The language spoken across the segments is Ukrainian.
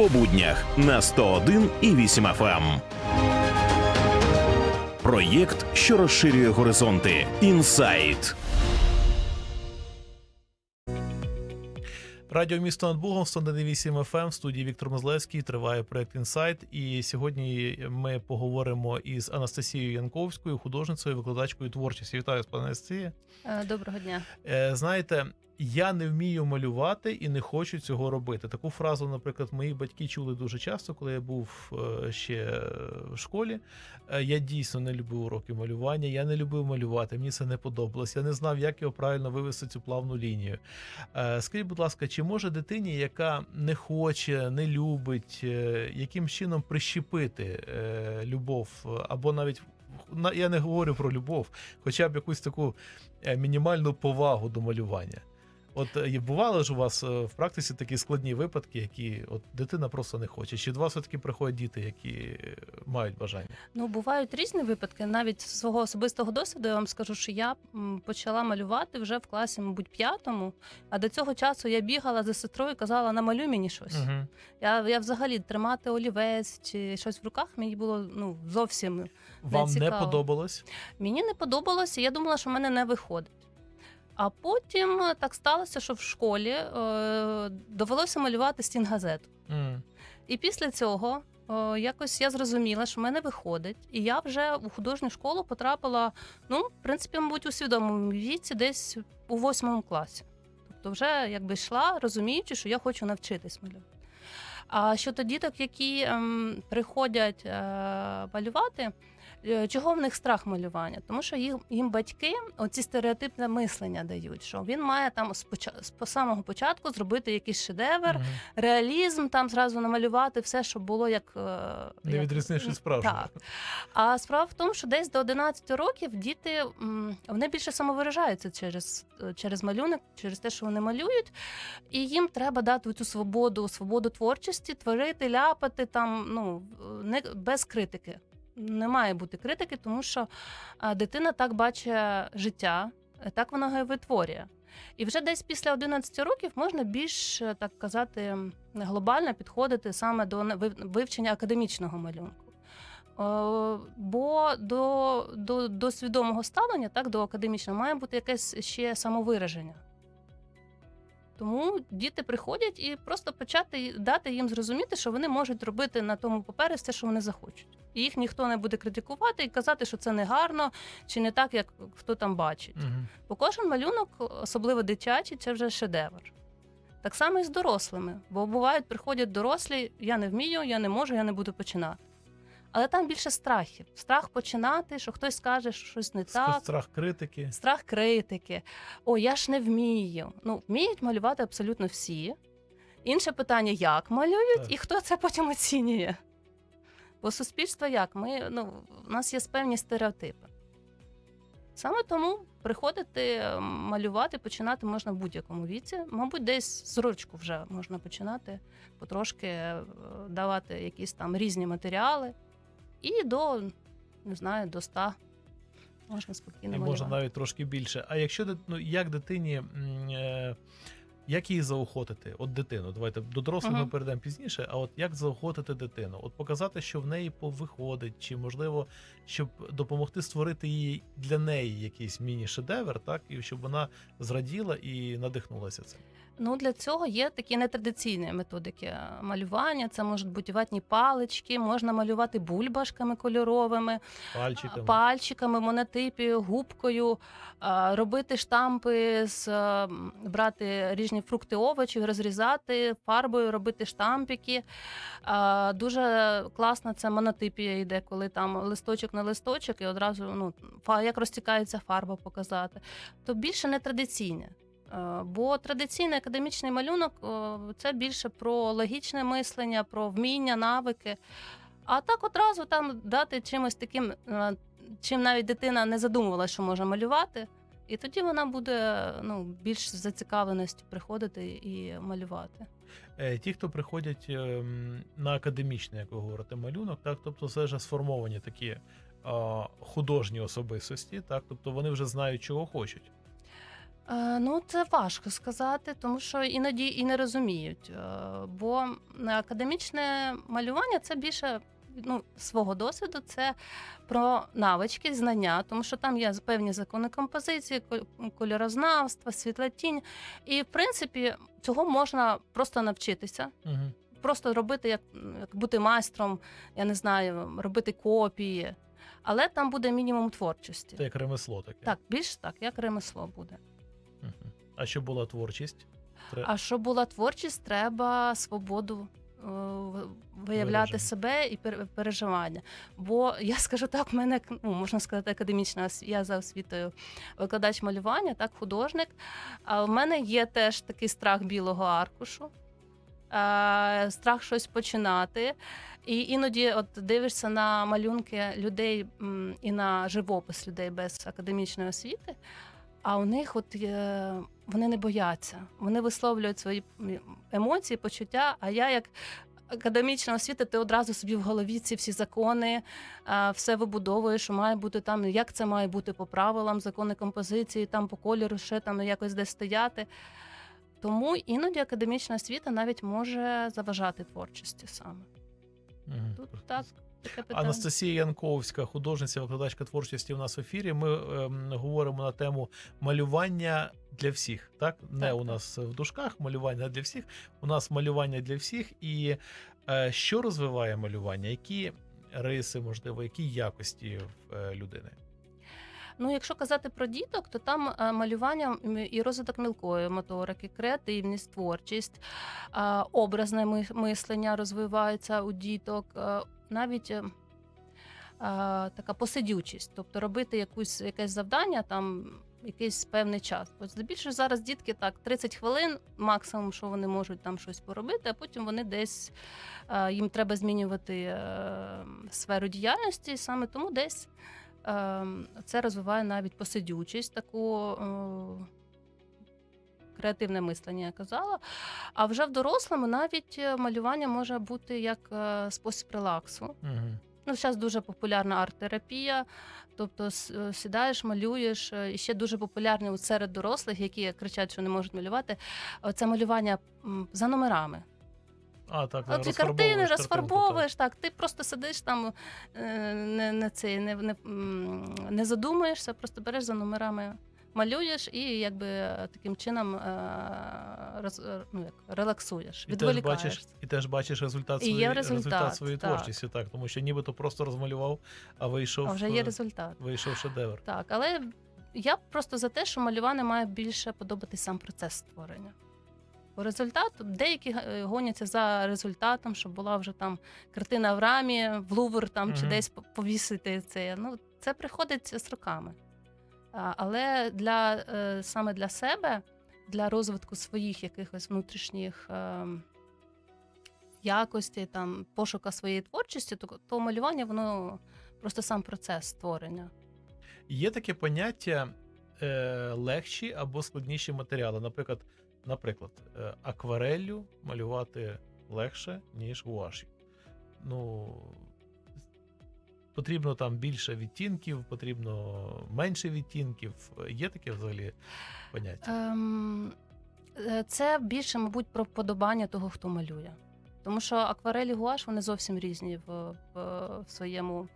по буднях на 101 і 8 FM. Проєкт, що розширює горизонти. Інсайт. Радіо місто над Богом 108 FM, в студії Віктор Мозлевський. Триває проект Інсайт. І сьогодні ми поговоримо із Анастасією Янковською, художницею, викладачкою творчості. Вітаю, пане Анастасія. Е, Доброго дня. Е, Знаєте, я не вмію малювати і не хочу цього робити. Таку фразу, наприклад, мої батьки чули дуже часто, коли я був е, ще в школі. Е, Я дійсно не любив уроки малювання, я не любив малювати, мені це не подобалось. Я не знав, як його правильно вивести цю плавну лінію. Е, Скажіть, будь ласка, чи може дитині, яка не хоче, не любить, е, яким чином прищепити е, любов або навіть на- я не говорю про любов, хоча б якусь таку е, мінімальну повагу до малювання. От е, бували ж у вас е, в практиці такі складні випадки, які от дитина просто не хоче. Чи до вас все-таки приходять діти, які е, мають бажання? Ну бувають різні випадки. Навіть з свого особистого досвіду я вам скажу, що я почала малювати вже в класі, мабуть, п'ятому. А до цього часу я бігала за сестрою, і казала, намалюй мені щось. Угу. Я, я взагалі тримати олівець чи щось в руках мені було ну зовсім Вам не цікаво. подобалось? мені не подобалося. Я думала, що в мене не виходить. А потім е, так сталося, що в школі е, довелося малювати стінгазету. М. І після цього о, якось я зрозуміла, що в мене виходить, і я вже у художню школу потрапила, ну, в принципі, мабуть, у свідомому віці, десь у восьмому класі. Тобто, вже якби йшла, розуміючи, що я хочу навчитись малювати. А щодо діток, які ем, приходять е, малювати, е, чого в них страх малювання? Тому що їм, їм батьки оці стереотипне мислення дають, що він має там з самого початку зробити якийсь шедевр, Мгм. реалізм, там зразу намалювати все, щоб було як. е, Не як- відрізнивши від справжнього. Так. А справа в тому, що десь до 11 років діти вони більше самовиражаються через, е, через малюнок, через те, що вони малюють, і їм треба дати цю свободу, свободу творчості, творити, ляпати там, ну не без критики. Не має бути критики, тому що дитина так бачить життя, так вона його витворює. І вже десь після 11 років можна більш е, так казати глобально підходити саме до вивчення академічного малюнку. Е, Бо до, до, до свідомого ставлення, так, до академічного, має бути якесь ще самовираження. Тому діти приходять і просто почати дати їм зрозуміти, що вони можуть робити на тому папері все, що вони захочуть. І їх ніхто не буде критикувати і казати, що це не гарно чи не так, як хто там бачить. Мгм. Бо кожен малюнок, особливо дитячий, це вже шедевр. Так само і з дорослими. Бо бувають, приходять дорослі, я не вмію, я не можу, я не буду починати. Але там більше страхів. Страх починати, що хтось скаже, що щось не так. Страх критики. Страх критики. О, я ж не вмію. Ну, вміють малювати абсолютно всі. Інше питання, як малюють Так. і хто це потім оцінює. Бо суспільство як? Ми, ну, у нас є певні стереотипи. Саме тому приходити малювати, починати можна в будь-якому віці. Мабуть, десь з рочку вже можна починати потрошки е, давати якісь там різні матеріали. І до, не знаю, до 100 можна спокійно І можна навіть трошки більше. А якщо ну, як дитині, е, як її заохотити? От дитину, давайте до дорослих ми перейдемо пізніше. А от як заохотити дитину? От показати, що в неї повиходить, чи можливо, щоб допомогти створити їй для неї якийсь міні-шедевр, так і щоб вона зраділа і надихнулася цим. Ну, для цього є такі нетрадиційні методики малювання. Це можуть бути ватні палички, можна малювати бульбашками кольоровими, Пальчиками. пальчиками, монотипі, губкою, робити штампи з брати різні фрукти, овочі, розрізати фарбою, робити штампики. Дуже класно це монотипія йде, коли там листочок на листочок, і одразу ну, як розтікається фарба показати. То більше не традиційне. Е, Бо традиційний академічний малюнок е, це більше про логічне мислення, про вміння, навики. А так одразу там дати чимось таким, е, чим навіть дитина не задумувалася, що може малювати. І тоді вона буде ну, більш з зацікавленістю приходити і малювати. Е, Ті, хто приходять ем, на академічний, як ви говорите, малюнок, так, тобто це вже сформовані такі художні особистості, так, тобто вони вже знають, чого хочуть. Е, Ну, це важко сказати, тому що іноді і не розуміють. Е, Бо академічне малювання це більше ну, свого досвіду, це про навички, знання, тому що там є певні закони композиції, ко- кольорознавства, світлотінь. І, в принципі, цього можна просто навчитися. Угу. Просто робити, як, як бути майстром, я не знаю, робити копії. Але там буде мінімум творчості. Це як ремесло таке. Так, більш так, як ремесло буде. А щоб була творчість? Тре- А щоб була творчість, треба свободу е, виявляти Вираження. себе і пер- переживання. Бо я скажу так, в мене ну, можна сказати, академічна я за освітою викладач малювання, так, художник. А в мене є теж такий страх білого аркушу. е, Страх щось починати, і іноді, от дивишся на малюнки людей і на живопис людей без академічної освіти, а у них от е, вони не бояться, вони висловлюють свої емоції, почуття. А я як академічна освіта, ти одразу собі в голові ці всі закони, все вибудовуєш, що має бути там, як це має бути по правилам, закони композиції, там по кольору, ще там якось десь стояти. Тому іноді академічна освіта навіть може заважати творчості саме. Тут так. Анастасія Янковська, художниця, викладачка творчості у нас в ефірі. Ми ем, говоримо на тему малювання для всіх. Так, не Так, у так. нас в дужках малювання для всіх. У нас малювання для всіх. І е, що розвиває малювання? Які риси, можливо, які якості в е, людини? Ну, якщо казати про діток, то там е, малювання і розвиток мілкої моторики, креативність, творчість, е, образне мислення розвивається у діток, е, навіть така посидючість, тобто робити якусь якесь завдання там. Якийсь певний час. Бо здебільшого зараз дітки так 30 хвилин, максимум, що вони можуть там щось поробити, а потім вони десь їм треба змінювати сферу діяльності, саме тому десь це розвиває навіть посидючість, таку е, креативне мислення, я казала. А вже в дорослому навіть е, малювання може бути як е, спосіб релаксу. Угу. Ну, зараз дуже популярна арт-терапія, тобто сідаєш, малюєш. І ще дуже популярні серед дорослих, які кричать, що не можуть малювати. Це малювання за номерами. А, так, От розфарбовуєш картини розфарбовуєш, так. Ти просто сидиш там, е, не, не, це, не, не, не задумуєшся, просто береш за номерами, малюєш і якби таким чином е, роз, е, ну, як, релаксуєш, І теж, бачиш, і теж бачиш результат І є своєї, результат, своєї так. творчості, так, тому що нібито просто розмалював, а вийшов, А вже є результат. вийшов шедевр. Так, але я просто за те, що малювання має більше подобатись сам процес створення. По результату деякі е, гоняться за результатом, щоб була вже там картина в рамі, в Лувр там чи десь повісити це. Ну, це приходить з роками. Але для е, саме для себе, для розвитку своїх якихось внутрішніх е, якостей, там, пошука своєї творчості, то, то малювання воно просто сам процес створення. Є таке поняття е, легші або складніші матеріали. Наприклад, наприклад, е, аквареллю малювати легше, ніж гуашю. Ну, потрібно там більше відтінків, потрібно менше відтінків. Є таке взагалі поняття? Ем, е, це більше, мабуть, про вподобання того, хто малює. Тому що акварель і гуаш вони зовсім різні в, в, в своєму.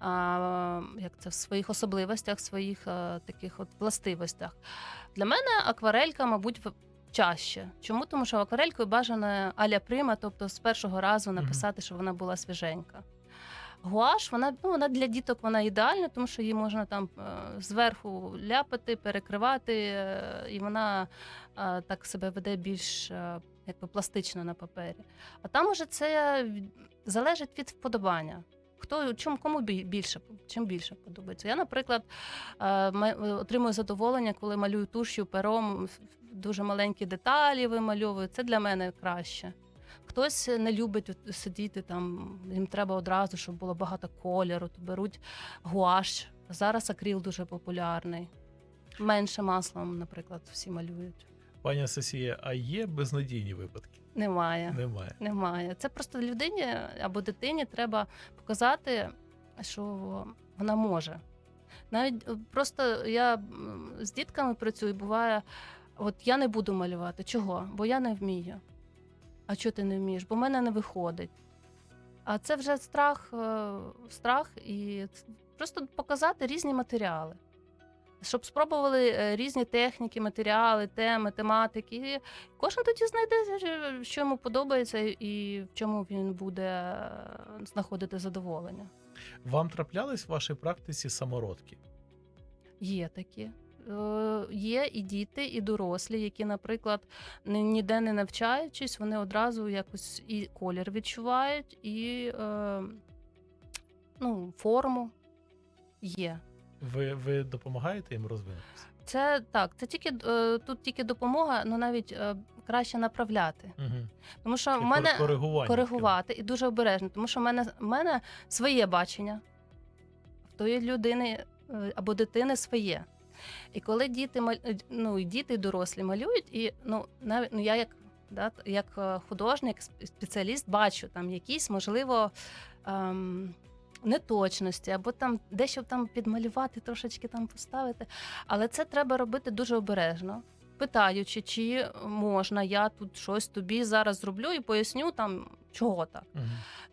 А, як це в своїх особливостях, своїх а, таких от властивостях. Для мене акварелька, мабуть, в- чаще. Чому? Тому що акварелькою бажано аля прима, тобто з першого разу написати, що вона була свіженька. Гуаш, вона, ну, вона для діток вона ідеальна, тому що її можна там е, зверху ляпати, перекривати, е, і вона е, так себе веде більш якби пластично на папері. А там уже це залежить від вподобання. Хто чому кому більше чим більше подобається? Я, наприклад, отримую задоволення, коли малюю туш'ю, пером, дуже маленькі деталі вимальовую. Це для мене краще. Хтось не любить сидіти там, їм треба одразу, щоб було багато кольору, то беруть гуаш. Зараз акріл дуже популярний. Менше маслом, наприклад, всі малюють. Пані Анастасія, а є безнадійні випадки? Немає. Немає. Немає. Це просто людині або дитині треба показати, що вона може. Навіть е, просто я з дітками працюю, буває, от я не буду малювати. Чого? Бо я не вмію. А чого ти не вмієш? Бо в мене не виходить. А це вже страх, е, страх і просто показати різні матеріали. Щоб спробували е, різні техніки, матеріали, теми, тематики. І Кожен тоді знайде, е, що йому подобається і в чому він буде знаходити задоволення. Вам траплялись в вашій практиці самородки? Є такі. Е, Є і діти, і дорослі, які, наприклад, ніде не навчаючись, вони одразу якось і колір відчувають, і е, ну, форму є. Ви, ви допомагаєте їм розвинутися? Це так, це тільки е, тут тільки допомога, ну навіть краще направляти. Угу. Тому що в мене коригувати і дуже обережно, тому що в мене, в мене своє бачення, в тої людини або дитини своє. І коли діти е, ну, і діти і дорослі малюють, і ну навіть ну я як да, як е, художник, спеціаліст бачу там якісь, можливо, ем, неточності, або там дещо там підмалювати, трошечки там поставити. Але це треба робити дуже обережно. Питаючи, чи можна, я тут щось тобі зараз зроблю і поясню там, чого так. Угу.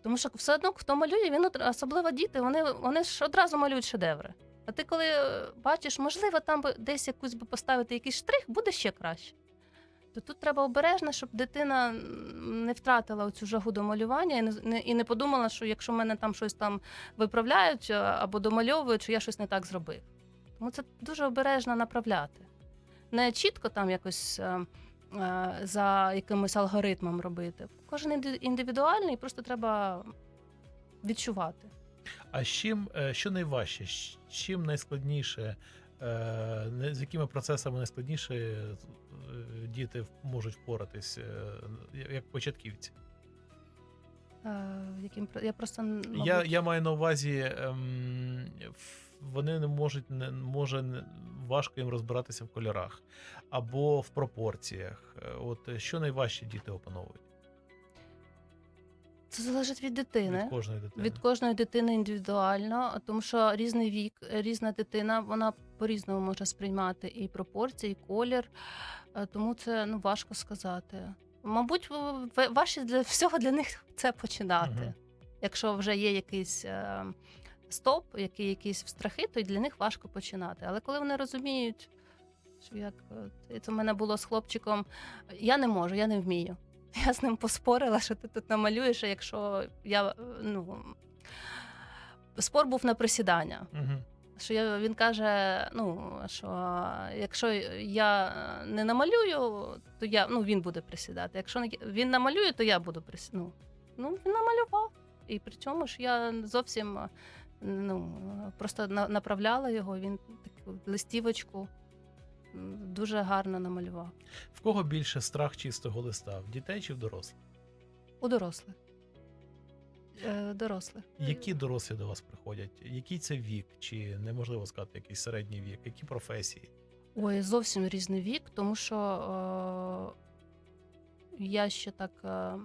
Тому що все одно, хто малює, він особливо діти, вони, вони ж одразу малюють шедеври. А ти коли е, бачиш, можливо, там би десь якусь би поставити якийсь штрих, буде ще краще. То тут треба обережно, щоб дитина не втратила цю жагу до малювання і не, і не подумала, що якщо мене там щось там виправляють е, або домальовують, що я щось не так зробив. Тому це дуже обережно направляти. Не чітко там якось е, е, за якимось алгоритмом робити. Кожен інди- індивідуальний, просто треба відчувати. А з чим, е, що найважче? З чим найскладніше, е, з якими процесами найскладніше е, діти можуть впоратись як початківці? Яким я просто м, Я, я маю на увазі, ем, вони не можуть не може важко їм розбиратися в кольорах або в пропорціях. От що найважче діти опановують це залежить від дитини. від кожної дитини. Від кожної дитини індивідуально, тому що різний вік, різна дитина, вона по-різному може сприймати і пропорції, і колір. Е, Тому це ну важко сказати. Мабуть, важче для всього для них це починати. Мгм. Якщо вже є якийсь е, стоп, який якісь страхи, то для них важко починати. Але коли вони розуміють, що як е, це в мене було з хлопчиком, я не можу, я не вмію. Я з ним поспорила, що ти тут намалюєш, а якщо я е, ну. Спор був на присідання. Угу. Що я, він каже: ну, що якщо я не намалюю, то я, ну, він буде присідати. Якщо не- він намалює, то я буду присідати. Ну, ну, він намалював. І при цьому ж я зовсім ну, просто на- направляла його, він таку листівочку дуже гарно намалював. В кого більше страх чистого листа? В дітей чи в дорослих? У дорослих. Е, дорослих. Які дорослі до вас приходять? Який це вік? Чи неможливо сказати якийсь середній вік? Які професії? Ой, зовсім різний вік, тому що е, я ще так. Е, е,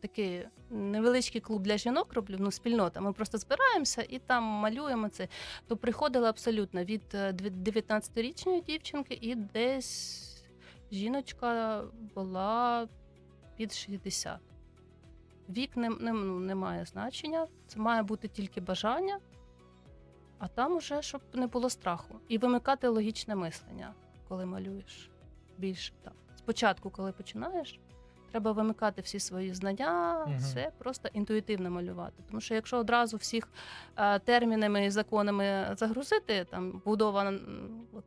Такий невеличкий клуб для жінок роблю, ну, спільнота. Ми просто збираємося і там малюємо це. То приходила абсолютно від е, 19-річної дівчинки, і десь жіночка була під 60. Вік не, не, ну, не має значення, це має бути тільки бажання, а там уже щоб не було страху. І вимикати логічне мислення, коли малюєш. Більше так. Спочатку, коли починаєш, треба вимикати всі свої знання, Мгм. все просто інтуїтивно малювати. Тому що якщо одразу всіх е, термінами і законами загрузити, там будова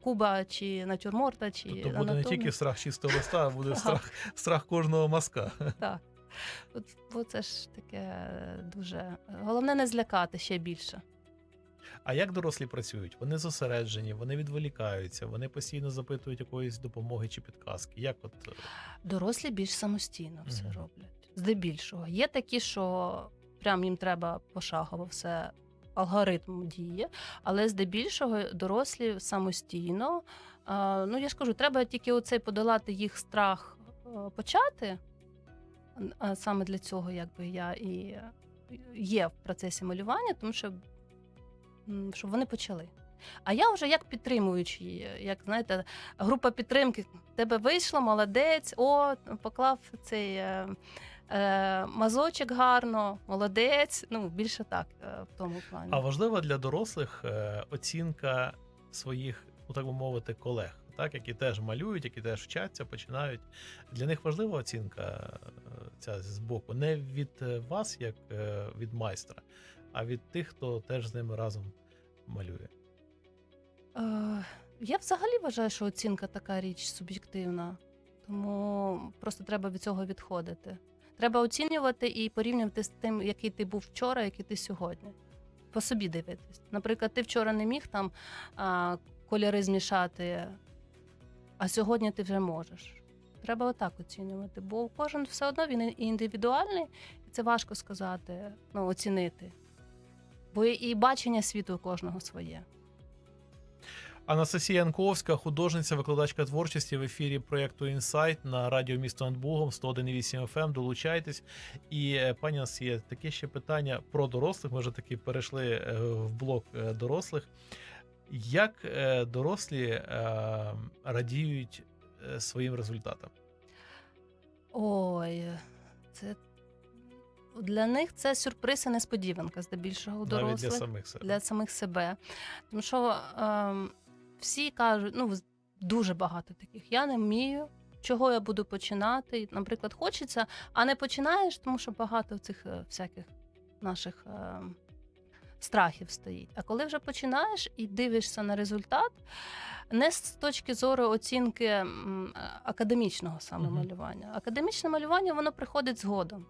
куба чи натюрморта, чи Тобто буде не тільки страх чистого листа, а буде страх, страх кожного мазка. Так. От, бо це ж таке дуже. Головне не злякати ще більше. А як дорослі працюють? Вони зосереджені, вони відволікаються, вони постійно запитують якоїсь допомоги чи підказки. Як от е, Дорослі більш самостійно все Мгм. роблять. Здебільшого. Є такі, що прям їм треба пошагово все. Алгоритм діє, але здебільшого дорослі самостійно. Ну я ж кажу, треба тільки оцей подолати їх страх е, почати. Саме для цього, якби я і є в процесі малювання, тому що щоб вони почали. А я вже як підтримуючий, як знаєте, група підтримки. Тебе вийшло, молодець, о, поклав цей е, е, мазочок гарно, молодець. Ну, більше так е, в тому плані. А важлива для дорослих е, оцінка своїх, ну так би мовити, колег, так, які теж малюють, які теж вчаться, починають. Для них важлива оцінка е, ця з боку, не від е, вас, як е, від майстра, а від тих, хто теж з ними разом малює. Е, я взагалі вважаю, що оцінка така річ суб'єктивна, тому просто треба від цього відходити. Треба оцінювати і порівнювати з тим, який ти був вчора, який ти сьогодні. По собі дивитись. Наприклад, ти вчора не міг там а, кольори змішати, а сьогодні ти вже можеш. Треба отак оцінювати, бо кожен все одно він індивідуальний, і це важко сказати, ну, оцінити. Бо і бачення світу у кожного своє. Анастасія Янковська, художниця, викладачка творчості в ефірі проєкту Інсайт на радіо місто над Богом 101,8 FM. Долучайтесь. І е, пані Анастасія, таке ще питання про дорослих. Ми вже таки перейшли е, в блок е, дорослих. Як дорослі радіють своїм результатам? Ой, це для них це сюрприз і несподіванка, здебільшого у Навіть для самих себе. для самих себе. Тому що ем, всі кажуть, ну дуже багато таких. Я не вмію. Чого я буду починати? Наприклад, хочеться, а не починаєш, тому що багато цих е, всяких наших е, страхів стоїть. А коли вже починаєш і дивишся на результат, не з точки зору оцінки е, академічного саме малювання. Академічне малювання воно приходить згодом.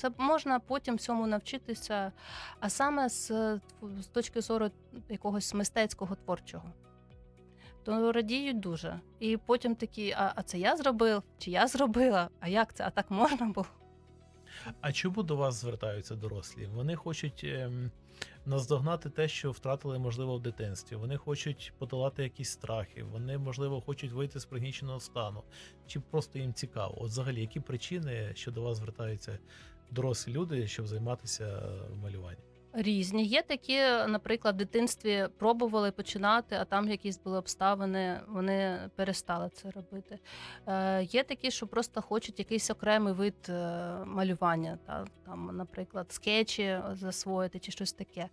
Це можна потім всьому навчитися, а саме з, з точки зору якогось мистецького творчого. То радіють дуже. І потім такі: а, а це я зробив, чи я зробила? А як це? А так можна було? А чому до вас звертаються дорослі? Вони хочуть ем, наздогнати те, що втратили, можливо, в дитинстві. Вони хочуть подолати якісь страхи. Вони, можливо, хочуть вийти з пригніченого стану. Чи просто їм цікаво? От взагалі, які причини, що до вас звертаються дорослі люди, щоб займатися е, малюванням? Різні. Є такі, наприклад, в дитинстві пробували починати, а там якісь були обставини, вони перестали це робити. Е, є такі, що просто хочуть якийсь окремий вид е, малювання, та, там, наприклад, скетчі засвоїти чи щось таке.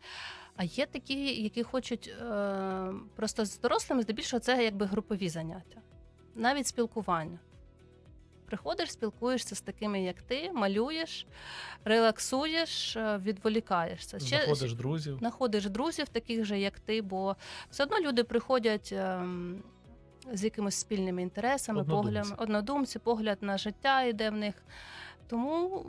А є такі, які хочуть е, просто з дорослими, здебільшого, це якби групові заняття, навіть спілкування. Приходиш, спілкуєшся з такими, як ти, малюєш, релаксуєш, е, відволікаєшся. Ще- Знаходиш друзів. знаходиш друзів, таких же, як ти, бо все одно люди приходять ем, з якимись спільними інтересами, Однодумці. поглядами, однодумці, погляд на життя йде в них. Тому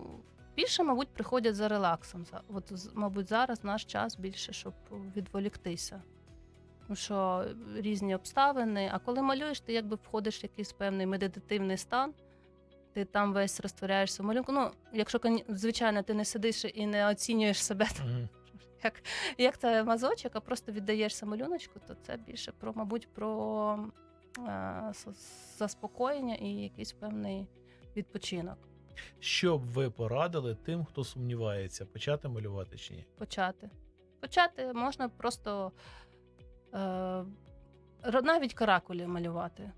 більше, мабуть, приходять за релаксом. От, мабуть, зараз наш час більше, щоб відволіктися. Тому що різні обставини. А коли малюєш, ти якби входиш в якийсь певний медитативний стан. Ти там весь розтворяєшся в малюнку. Ну, якщо, звичайно, ти не сидиш і не оцінюєш себе Мгм. як, як це мазочок, а просто віддаєшся малюночку, то це більше про, мабуть, про е, заспокоєння і якийсь певний відпочинок. Що б ви порадили тим, хто сумнівається, почати малювати чи ні? Почати. Почати можна просто е, навіть каракулі малювати.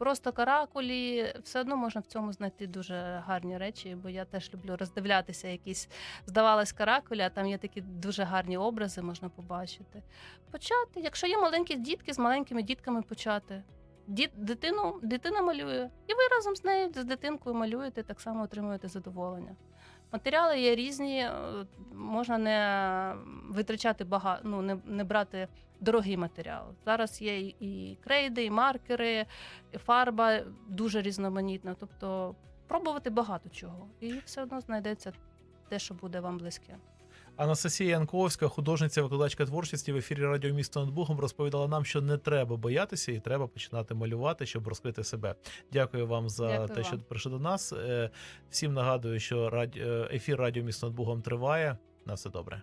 Просто каракулі, все одно можна в цьому знайти дуже гарні речі, бо я теж люблю роздивлятися якісь, здавалось, каракулі, а там є такі дуже гарні образи, можна побачити. Почати, якщо є маленькі дітки, з маленькими дітками почати. Діт, дитину, дитина малює, і ви разом з нею, з дитинкою малюєте, так само отримуєте задоволення. Матеріали є різні, е, можна не витрачати багато, ну не, не брати дорогий матеріал. Зараз є і- крейди, і маркери, і фарба дуже різноманітна. Тобто пробувати багато чого. І все одно знайдеться те, що буде вам близьке. Анастасія Янковська, художниця, викладачка творчості в ефірі Радіо Місто над Богом, розповідала нам, що не треба боятися і треба починати малювати, щоб розкрити себе. Дякую вам за Дякую те, вам. що прийшли до нас. Е, Всім нагадую, що е, ефір Радіо Місто над Богом триває. На все добре.